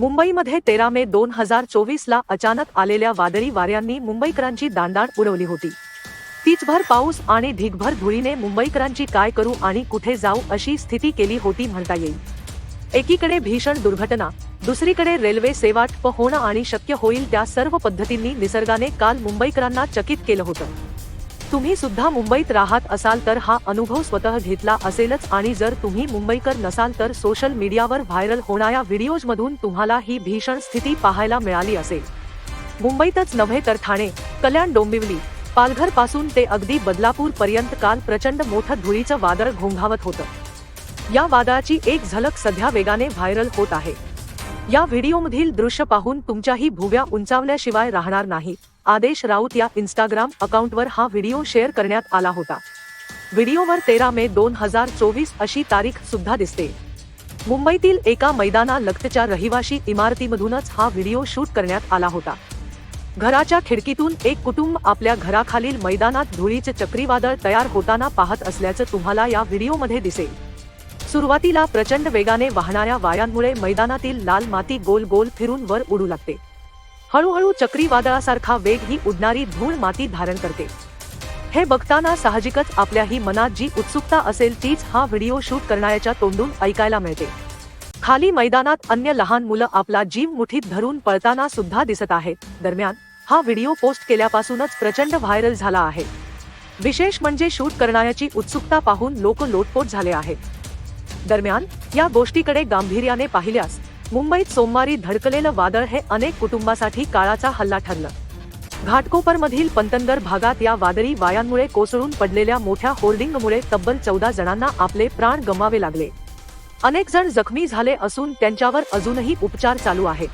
मुंबईमध्ये तेरा मे दोन हजार चोवीस ला अचानक आलेल्या वादळी वाऱ्यांनी मुंबईकरांची दांडाण उडवली होती. तीचभर पाऊस आणि ढिगभर धुळीने मुंबईकरांची काय करू आणि कुठे जाऊ अशी स्थिती केली होती म्हणता येईल. एकीकडे भीषण दुर्घटना दुसरीकडे रेल्वे सेवा ठप्प होणं आणि शक्य होईल त्या सर्व पद्धतींनी निसर्गाने काल मुंबईकरांना चकित केलं होतं. तुम्ही सुद्धा मुंबईत राहत असाल तर हा अनुभव स्वतः घेतला असेलच आणि जर तुम्ही मुंबईकर नसाल तर सोशल मीडियावर व्हायरल होणाऱ्या व्हिडिओजमधून तुम्हाला ही भीषण स्थिती पाहायला मिळाली असेल. मुंबईतच नव्हे तर ठाणे कल्याण डोंबिवली पालघरपासून ते अगदी बदलापूर पर्यंत काल प्रचंड मोठं धुळीचं वादळ घोंघावत होतं. या वादळाची एक झलक सध्या वेगाने व्हायरल होत आहे. या व्हिडिओमधील दृश्य पाहून तुमच्याही भुव्या उंचावल्याशिवाय राहणार नाही. आदेश राऊत या इंस्टाग्राम अकाउंटवर हा व्हिडिओ शेअर करण्यात आला होता. व्हिडिओवर तेरा मे दोन हजार चोवीस अशी तारीख सुद्धा दिसते. मुंबईतील एका मैदाना लगतच्या रहिवाशी इमारतीमधूनच हा व्हिडिओ शूट करण्यात आला होता. घराच्या खिडकीतून एक कुटुंब आपल्या घराखालील मैदानात धुळीचे चक्रीवादळ तयार होताना पाहत असल्याचं तुम्हाला या व्हिडिओमध्ये दिसेल. सुरुवातीला प्रचंड वेगाने वाहणाऱ्या वायांमुळे मैदानातील लाल माती गोल गोल फिरून वर उडू लागते. हळूहळू चक्रीवादळासारखा वेग ही उडणारी धूळ माती धारण करते. हे बघताना साहजिकच आपल्याही मनात जी उत्सुकता असेल तीच हा व्हिडिओ शूट करणाऱ्याच्या तोंडून ऐकायला मिळते. खाली मैदानात अन्य लहान मुलं आपला जीव मुठीत धरून पळताना सुद्धा दिसत आहेत. दरम्यान हा व्हिडिओ पोस्ट केल्यापासूनच प्रचंड व्हायरल झाला आहे. विशेष म्हणजे शूट करण्याची उत्सुकता पाहून लोक लोटपोट झाले आहेत. दरम्यान या गोष्टीकडे गांभीर्याने पाहिल्यास मुंबईत सोमवारी धडकलेलं वादळ हे अनेक कुटुंबासाठी काळाचा हल्ला ठरलं. घाटकोपरमधील पंतनगर भागात या वादळी वायांमुळे कोसळून पडलेल्या मोठ्या होर्डिंगमुळे तब्बल चौदा जणांना आपले प्राण गमावे लागले. अनेक जण जखमी झाले असून त्यांच्यावर अजूनही उपचार चालू आहेत.